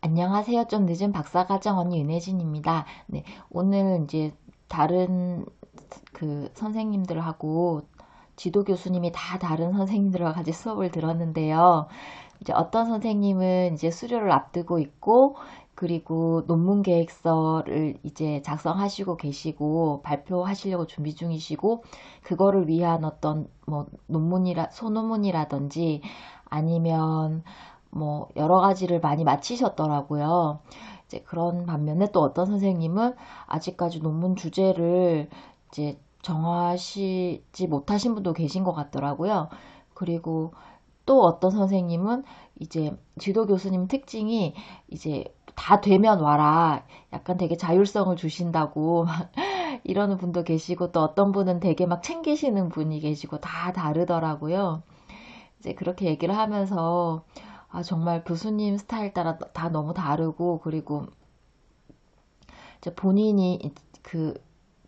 안녕하세요. 좀 늦은 박사과정 언니 윤혜진입니다. 네, 오늘 이제 다른 그 선생님들하고 지도 교수님이 다 다른 선생님들과 같이 수업을 들었는데요. 이제 어떤 선생님은 이제 수료를 앞두고 있고 그리고 논문 계획서를 이제 작성하시고 계시고 발표하시려고 준비 중이시고 그거를 위한 어떤 뭐 논문이라 소논문이라든지 아니면 뭐 여러 가지를 많이 마치셨더라고요. 이제 그런 반면에 또 어떤 선생님은 아직까지 논문 주제를 이제 정하시지 못하신 분도 계신 것 같더라고요. 그리고 또 어떤 선생님은 이제 지도 교수님 특징이 이제 다 되면 와라. 약간 되게 자율성을 주신다고 막 이러는 분도 계시고 또 어떤 분은 되게 막 챙기시는 분이 계시고 다 다르더라고요. 이제 그렇게 얘기를 하면서 아, 정말 교수님 스타일 따라 다 너무 다르고, 그리고 이제 본인이 그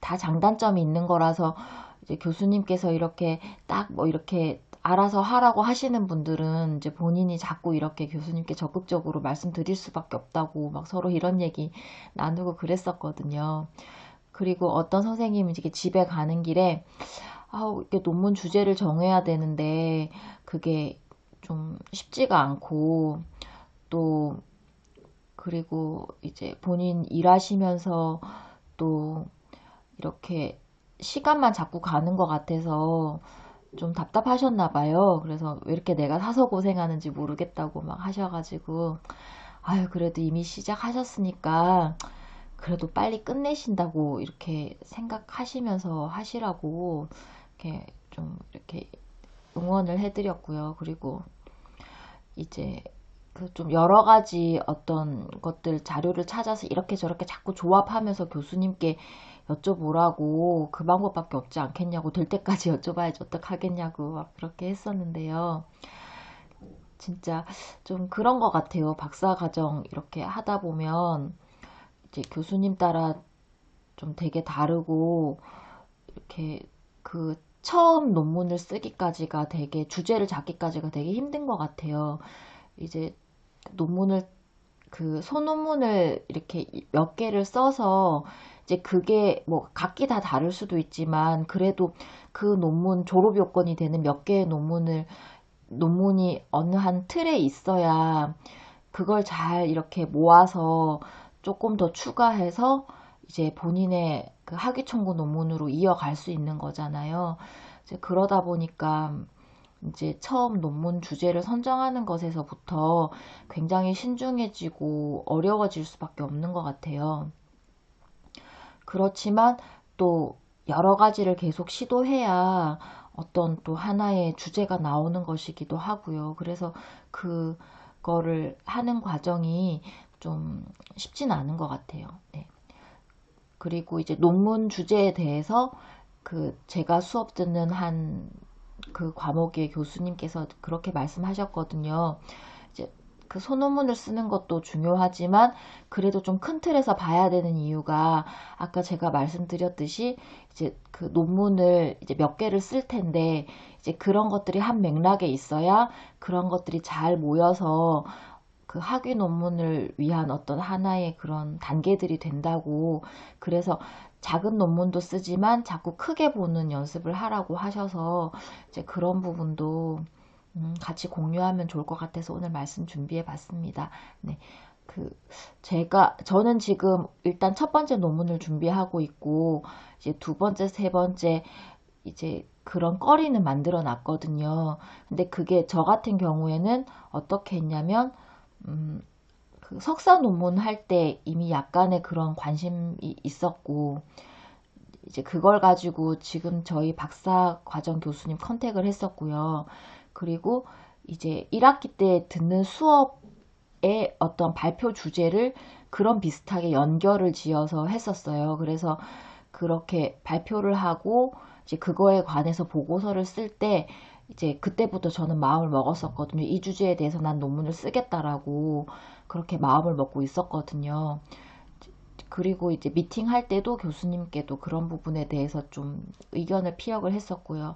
다 장단점이 있는 거라서 이제 교수님께서 이렇게 딱 뭐 이렇게 알아서 하라고 하시는 분들은 이제 본인이 자꾸 이렇게 교수님께 적극적으로 말씀드릴 수밖에 없다고 막 서로 이런 얘기 나누고 그랬었거든요. 그리고 어떤 선생님이 이제 집에 가는 길에 아, 이렇게 논문 주제를 정해야 되는데 그게 좀 쉽지가 않고 또 그리고 이제 본인 일하시면서 또 이렇게 시간만 자꾸 가는 것 같아서 좀 답답하셨나 봐요. 그래서 왜 이렇게 내가 사서 고생하는지 모르겠다고 막 하셔가지고 아유 그래도 이미 시작하셨으니까 그래도 빨리 끝내신다고 이렇게 생각하시면서 하시라고 이렇게 좀 이렇게 응원을 해드렸고요. 그리고 이제 그 좀 여러 가지 어떤 것들 자료를 찾아서 이렇게 저렇게 자꾸 조합하면서 교수님께 여쭤보라고 그 방법밖에 없지 않겠냐고 될 때까지 여쭤봐야지 어떡하겠냐고 막 그렇게 했었는데요. 진짜 좀 그런 것 같아요. 박사 과정 이렇게 하다 보면 이제 교수님 따라 좀 되게 다르고 이렇게 그 처음 논문을 쓰기까지가 되게 주제를 잡기까지가 되게 힘든 것 같아요. 이제 논문을 그 소논문을 이렇게 몇 개를 써서 이제 그게 뭐 각기 다 다를 수도 있지만 그래도 그 논문 졸업 요건이 되는 몇 개의 논문을 논문이 어느 한 틀에 있어야 그걸 잘 이렇게 모아서 조금 더 추가해서 이제 본인의 그 학위 청구 논문으로 이어갈 수 있는 거잖아요. 이제 그러다 보니까 이제 처음 논문 주제를 선정하는 것에서부터 굉장히 신중해지고 어려워질 수밖에 없는 것 같아요. 그렇지만 또 여러 가지를 계속 시도해야 어떤 또 하나의 주제가 나오는 것이기도 하고요. 그래서 그거를 하는 과정이 좀 쉽진 않은 것 같아요. 네. 그리고 이제 논문 주제에 대해서 그 제가 수업 듣는 한 그 과목의 교수님께서 그렇게 말씀하셨거든요. 이제 그 소논문을 쓰는 것도 중요하지만 그래도 좀 큰 틀에서 봐야 되는 이유가 아까 제가 말씀드렸듯이 이제 그 논문을 이제 몇 개를 쓸 텐데 이제 그런 것들이 한 맥락에 있어야 그런 것들이 잘 모여서 그 학위 논문을 위한 어떤 하나의 그런 단계들이 된다고 그래서 작은 논문도 쓰지만 자꾸 크게 보는 연습을 하라고 하셔서 이제 그런 부분도 음, 같이 공유하면 좋을 것 같아서 오늘 말씀 준비해 봤습니다. 네. 그 제가 저는 지금 일단 첫 번째 논문을 준비하고 있고 이제 두 번째, 세 번째 이제 그런 거리는 만들어 놨거든요. 근데 그게 저 같은 경우에는 어떻게 했냐면 음, 그 석사 논문 할 때 이미 약간의 그런 관심이 있었고 이제 그걸 가지고 지금 저희 박사 과정 교수님 컨택을 했었고요. 그리고 이제 1학기 때 듣는 수업의 어떤 발표 주제를 그런 비슷하게 연결을 지어서 했었어요. 그래서 그렇게 발표를 하고 이제 그거에 관해서 보고서를 쓸 때 이제 그때부터 저는 마음을 먹었었거든요. 이 주제에 대해서 난 논문을 쓰겠다라고 그렇게 마음을 먹고 있었거든요. 그리고 이제 미팅 할 때도 교수님께도 그런 부분에 대해서 좀 의견을 피력을 했었고요.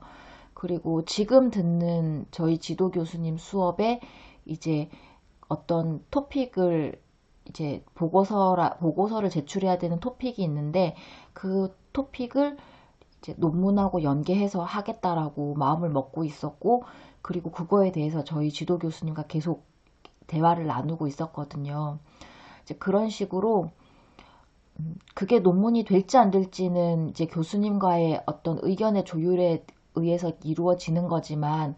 그리고 지금 듣는 저희 지도 교수님 수업에 이제 어떤 토픽을 이제 보고서라 보고서를 제출해야 되는 토픽이 있는데 그 토픽을 이제 논문하고 연계해서 하겠다라고 마음을 먹고 있었고 그리고 그거에 대해서 저희 지도 교수님과 계속 대화를 나누고 있었거든요. 이제 그런 식으로 음, 그게 논문이 될지 안 될지는 이제 교수님과의 어떤 의견의 조율에 의해서 이루어지는 거지만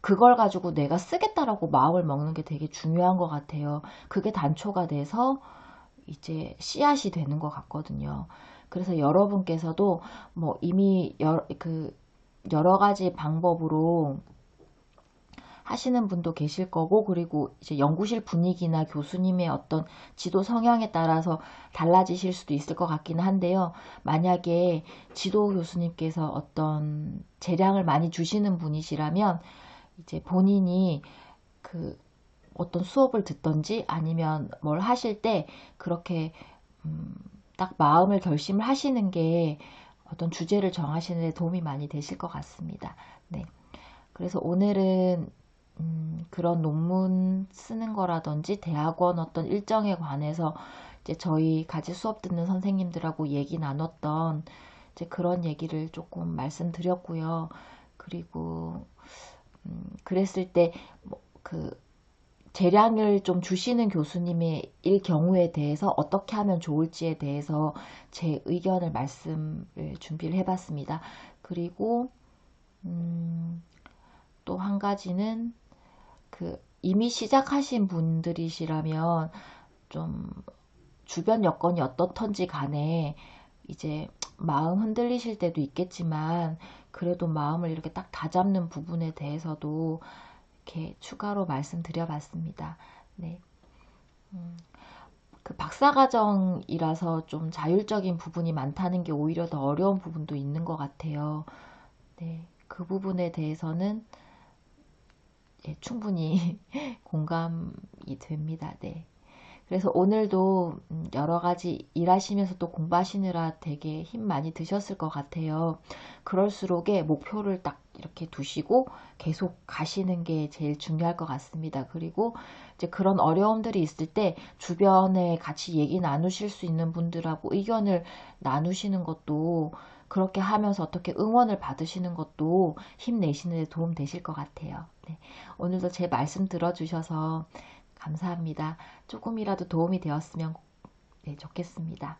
그걸 가지고 내가 쓰겠다라고 마음을 먹는 게 되게 중요한 것 같아요. 그게 단초가 돼서 이제 씨앗이 되는 것 같거든요. 그래서 여러분께서도 뭐 이미 여러, 그 여러 가지 방법으로 하시는 분도 계실 거고 그리고 이제 연구실 분위기나 교수님의 어떤 지도 성향에 따라서 달라지실 수도 있을 것 같기는 한데요. 만약에 지도 교수님께서 어떤 재량을 많이 주시는 분이시라면 이제 본인이 그 어떤 수업을 듣던지 아니면 뭘 하실 때 그렇게 음, 딱 마음을 결심을 하시는 게 어떤 주제를 정하시는 데 도움이 많이 되실 것 같습니다. 네. 그래서 오늘은 음, 그런 논문 쓰는 거라든지 대학원 어떤 일정에 관해서 이제 저희 같이 수업 듣는 선생님들하고 얘기 나눴던 이제 그런 얘기를 조금 말씀드렸고요. 그리고 음, 그랬을 때그 뭐 재량을 좀 주시는 교수님의 일 경우에 대해서 어떻게 하면 좋을지에 대해서 제 의견을 말씀을 준비를 해봤습니다. 그리고 음, 또 한 가지는 그 이미 시작하신 분들이시라면 좀 주변 여건이 어떻던지 간에 이제 마음 흔들리실 때도 있겠지만 그래도 마음을 이렇게 딱 다잡는 부분에 대해서도 이렇게 추가로 말씀드려 봤습니다. 네. 음, 그 박사과정이라서 좀 자율적인 부분이 많다는 게 오히려 더 어려운 부분도 있는 것 같아요. 네. 그 부분에 대해서는 예, 충분히 공감이 됩니다. 네. 그래서 오늘도 음, 여러 가지 일하시면서 또 공부하시느라 되게 힘 많이 드셨을 것 같아요. 그럴수록에 목표를 딱 이렇게 두시고 계속 가시는 게 제일 중요할 것 같습니다. 그리고 이제 그런 어려움들이 있을 때 주변에 같이 얘기 나누실 수 있는 분들하고 의견을 나누시는 것도 그렇게 하면서 어떻게 응원을 받으시는 것도 힘내시는 데 도움 되실 것 같아요. 네. 오늘도 제 말씀 들어주셔서 감사합니다. 조금이라도 도움이 되었으면 네, 좋겠습니다.